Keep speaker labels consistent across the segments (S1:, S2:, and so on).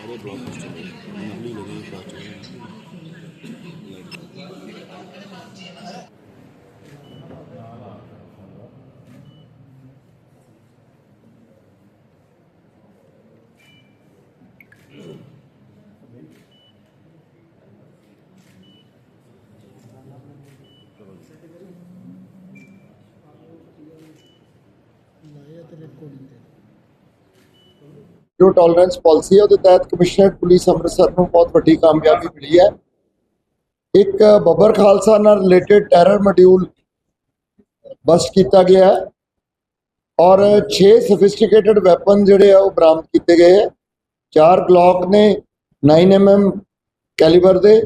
S1: আরও ব্লক হচ্ছে নাহলেই লেগেই আছে لا يترك كل انتهى
S2: ਜੋ ਟੋਲਰੈਂਸ ਪਾਲਿਸੀ ਹੈ, ਉਹਦੇ ਤਹਿਤ ਕਮਿਸ਼ਨਰੇਟ ਪੁਲਿਸ ਅੰਮ੍ਰਿਤਸਰ ਨੂੰ ਬਹੁਤ ਵੱਡੀ ਕਾਮਯਾਬੀ ਮਿਲੀ ਹੈ। ਇੱਕ ਬੱਬਰ ਖਾਲਸਾ ਨਾਲ ਰਿਲੇਟਡ ਟੈਰਰ ਮੋਡਿਊਲ ਬਸਟ ਕੀਤਾ ਗਿਆ ਹੈ ਔਰ 6 ਸਫਿਸਟੀਕੇਟਡ ਵੈਪਨ ਜਿਹੜੇ ਆ, ਉਹ ਬਰਾਮਦ ਕੀਤੇ ਗਏ ਹੈ। ਚਾਰ ਗਲੌਕ ਨੇ 9mm ਕੈਲੀਬਰ ਦੇ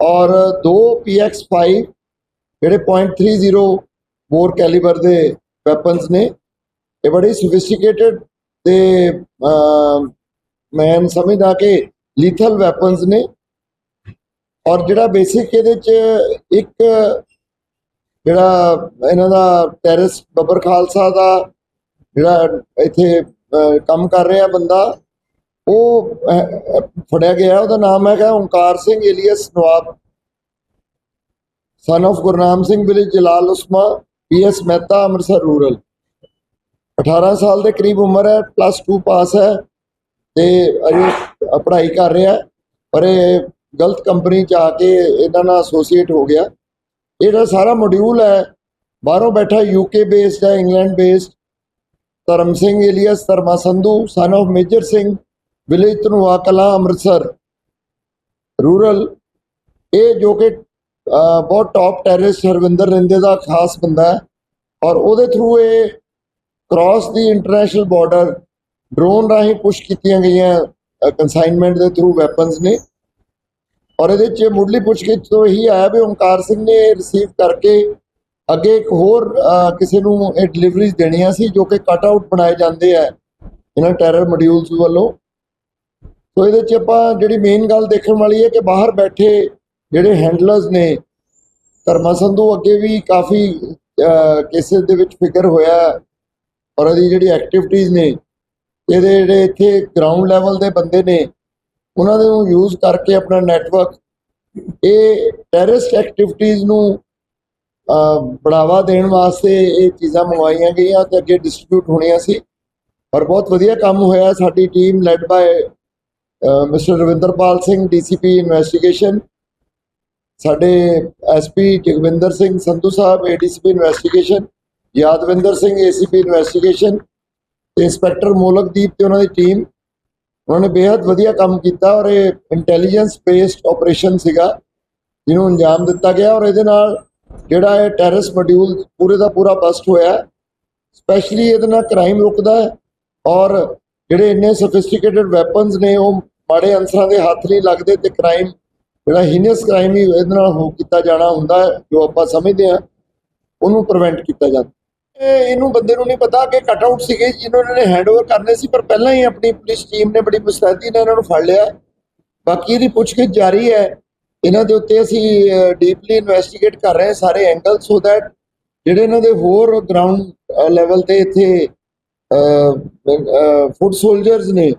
S2: ਔਰ ਦੋ PX5 ਜਿਹੜੇ .30 ਬੋਰ ਕੈਲੀਬਰ ਦੇ ਵੈਪਨਸ ਨੇ। ਇਹ ਬੜੇ ਸਫਿਸਟੀਕੇਟਡ ਤੇ ਮੈਂ ਸਮਝਦਾ ਕਿ ਲੀਥਲ ਵੈਪਨਸ ਨੇ ਔਰ ਜਿਹੜਾ ਬੇਸਿਕ ਇਹਦੇ ਚ ਇੱਕ ਜਿਹੜਾ ਇਹਨਾਂ ਦਾ ਟੈਰਰਿਸ ਬੱਬਰ ਖਾਲਸਾ ਦਾ ਜਿਹੜਾ ਇੱਥੇ ਕੰਮ ਕਰ ਰਿਹਾ ਬੰਦਾ, ਉਹ ਫੜਿਆ ਗਿਆ, ਉਹਦਾ ਨਾਮ ਹੈਗਾ Onkar Singh alias Nawab. Son of Gurnam Singh village Jalal Usma PS Mehta, Amritsar rural 18 ਸਾਲ ਦੇ ਕਰੀਬ ਉਮਰ ਹੈ ਪਲੱਸ 2 ਪਾਸ ਹੈ ਤੇ ਅਜੇ ਪੜ੍ਹਾਈ ਕਰ ਰਿਹਾ ਪਰ ਇਹ ਗਲਤ ਕੰਪਨੀ ਚ ਆ ਕੇ ਇਹਨਾਂ ਨਾਲ ਐਸੋਸੀਏਟ ਹੋ ਗਿਆ। ਇਹਦਾ ਸਾਰਾ ਮੋਡਿਊਲ ਹੈ, ਬਾਹਰੋਂ ਬੈਠਾ ਯੂਕੇ ਬੇਸਡ ਹੈ England based Dharam Singh alias, Dharma Sandhu son of Major Singh village Dhanoa Kalan, Amritsar rural ਇਹ ਜੋ ਕਿ ਬਹੁਤ ਟੌਪ ਟੈਰਰਿਸਟ ਹਰਵਿੰਦਰ ਰਿੰਦੇ ਦਾ ਖਾਸ ਬੰਦਾ ਹੈ ਔਰ ਉਹਦੇ ਥਰੂ ਇਹ ਕ੍ਰਾਸ ਦੀ ਇੰਟਰਨੈਸ਼ਨਲ ਬਾਰਡਰ ਡਰੋਨ ਰਾਹੀਂ ਪੁਸ਼ ਕੀਤੀਆਂ ਗਈਆਂ ਕੰਸਾਈਨਮੈਂਟ ਦੇ ਥਰੂ ਵੈਪਨਸ ਨੇ। ਔਰ ਇਹਦੇ ਚ ਮੁੱਢਲੀ ਪੁੱਛਗਿੱਛ ਤੋਂ ਇਹੀ ਆਇਆ ਵੀ ਓਮਕਾਰ ਸਿੰਘ ਨੇ ਰਿਸੀਵ ਕਰਕੇ ਅੱਗੇ ਇੱਕ ਹੋਰ ਕਿਸੇ ਨੂੰ ਇਹ ਡਿਲੀਵਰੀਜ਼ ਦੇਣੀਆਂ ਸੀ, ਜੋ ਕਿ ਕਟ ਆਊਟ ਬਣਾਏ ਜਾਂਦੇ ਆ ਇਹਨਾਂ ਟੈਰਰ ਮੋਡਿਊਲਸ ਵੱਲੋਂ। ਸੋ ਇਹਦੇ ਚ ਆਪਾਂ ਜਿਹੜੀ ਮੇਨ ਗੱਲ ਦੇਖਣ ਵਾਲੀ ਹੈ ਕਿ ਬਾਹਰ ਬੈਠੇ ਜਿਹੜੇ ਹੈਂਡਲਰਸ ਨੇ, ਧਰਮਾ ਸੰਧੂ ਅੱਗੇ ਵੀ ਕਾਫੀ ਕੇਸਿਸ ਦੇ ਵਿੱਚ ਫਿਕਰ ਹੋਇਆ। ਔਰ ਇਹਦੀ ਜਿਹੜੀ ਐਕਟੀਵਿਟੀਜ਼ ਨੇ, ਇਹਦੇ ਜਿਹੜੇ ਇੱਥੇ ਗਰਾਊਂਡ ਲੈਵਲ ਦੇ ਬੰਦੇ ਨੇ, ਉਹਨਾਂ ਦੇ ਨੂੰ ਯੂਜ਼ ਕਰਕੇ ਆਪਣਾ ਨੈਟਵਰਕ ਇਹ ਟੈਰਰਿਸਟ ਐਕਟੀਵਿਟੀਜ਼ ਨੂੰ ਬੜਾਵਾ ਦੇਣ ਵਾਸਤੇ ਇਹ ਚੀਜ਼ਾਂ ਮੰਗਵਾਈਆਂ ਗਈਆਂ ਤੇ ਅੱਗੇ ਡਿਸਟ੍ਰੀਬਿਊਟ ਹੋਣੀਆਂ ਸੀ। ਔਰ ਬਹੁਤ ਵਧੀਆ ਕੰਮ ਹੋਇਆ ਸਾਡੀ team led by mister Ravinderpal Singh DCP investigation ਸਾਡੇ SP Jagvinder Singh Sandhu sahib ADCP investigation Yadvinder Singh ACP investigation ਤੇ ਇੰਸਪੈਕਟਰ ਮੋਲਕਦੀਪ ਤੇ ਉਹਨਾਂ ਦੀ ਟੀਮ ਉਹਨਾਂ ਨੇ ਬੇहद ਵਧੀਆ ਕੰਮ ਕੀਤਾ ਔਰ ਇਹ ਇੰਟੈਲੀਜੈਂਸ ਬੇਸਡ ਆਪਰੇਸ਼ਨ ਸੀਗਾ, ਜਿਹਨੂੰ ਅੰਜਾਮ ਦਿੱਤਾ ਗਿਆ ਔਰ ਇਹਦੇ ਨਾਲ ਜਿਹੜਾ ਇਹ ਟੈਰਰਿਸ ਮੋਡਿਊਲ ਪੂਰੇ ਦਾ ਪੂਰਾ ਬਸਟ ਹੋਇਆ ਸਪੈਸ਼ਲੀ ਇਹਦੇ ਨਾਲ ਕ੍ਰਾਈਮ ਰੁਕਦਾ ਹੈ ਔਰ ਜਿਹੜੇ ਇੰਨੇ ਸੋਫਿਸਟੀਕੇਟਡ ਵੈਪਨਸ ਨੇ ਉਹ ਮਾੜੇ ਅਨਸਰਾਂ ਦੇ ਹੱਥ ਨਹੀਂ ਲੱਗਦੇ ਤੇ ਕ੍ਰਾਈਮ ਜਿਹੜਾ ਹੀਨੀਅਸ ਕ੍ਰਾਈਮ ਹੀ ਇਹਦੇ ਨਾਲ ਹੋ ਕੀਤਾ ਜਾਣਾ ਹੁੰਦਾ ਜੋ ਆਪਾਂ ਸਮਝਦੇ ਹਾਂ, ਉਹਨੂੰ ਪ੍ਰੀਵੈਂਟ ਕੀਤਾ ਜਾਂਦਾ। ਇਹਨੂੰ ਬੰਦੇ ਨੂੰ ਨਹੀਂ ਪਤਾ ਕਿ ਕਟ ਆਊਟ ਸੀਗੇ ਜਿਹਨਾਂ ਨੇ ਹੈਂਡਓਵਰ ਕਰਨੇ ਸੀ, ਪਰ ਪਹਿਲਾਂ ਹੀ ਆਪਣੀ ਪੁਲਿਸ ਟੀਮ ਨੇ ਬੜੀ ਮੁਸਤੈਦੀ ਨਾਲ ਇਹਨਾਂ ਨੂੰ ਫੜ ਲਿਆ। ਬਾਕੀ ਇਹਦੀ ਪੁੱਛਗਿੱਛ ਜਾਰੀ ਹੈ। ਇਹਨਾਂ ਦੇ ਉੱਤੇ ਅਸੀਂ ਡੀਪਲੀ ਇਨਵੈਸਟੀਗੇਟ ਕਰ ਰਹੇ ਹਾਂ ਸਾਰੇ ਐਂਗਲ ਸੋ ਦੈਟ ਜਿਹੜੇ ਇਹਨਾਂ ਦੇ ਹੋਰ ਗਰਾਊਂਡ ਲੈਵਲ ਤੇ ਇੱਥੇ ਫੁੱਟ ਸੋਲਜਰਸ ਨੇ,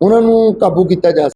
S2: ਉਹਨਾਂ ਨੂੰ ਕਾਬੂ ਕੀਤਾ ਜਾ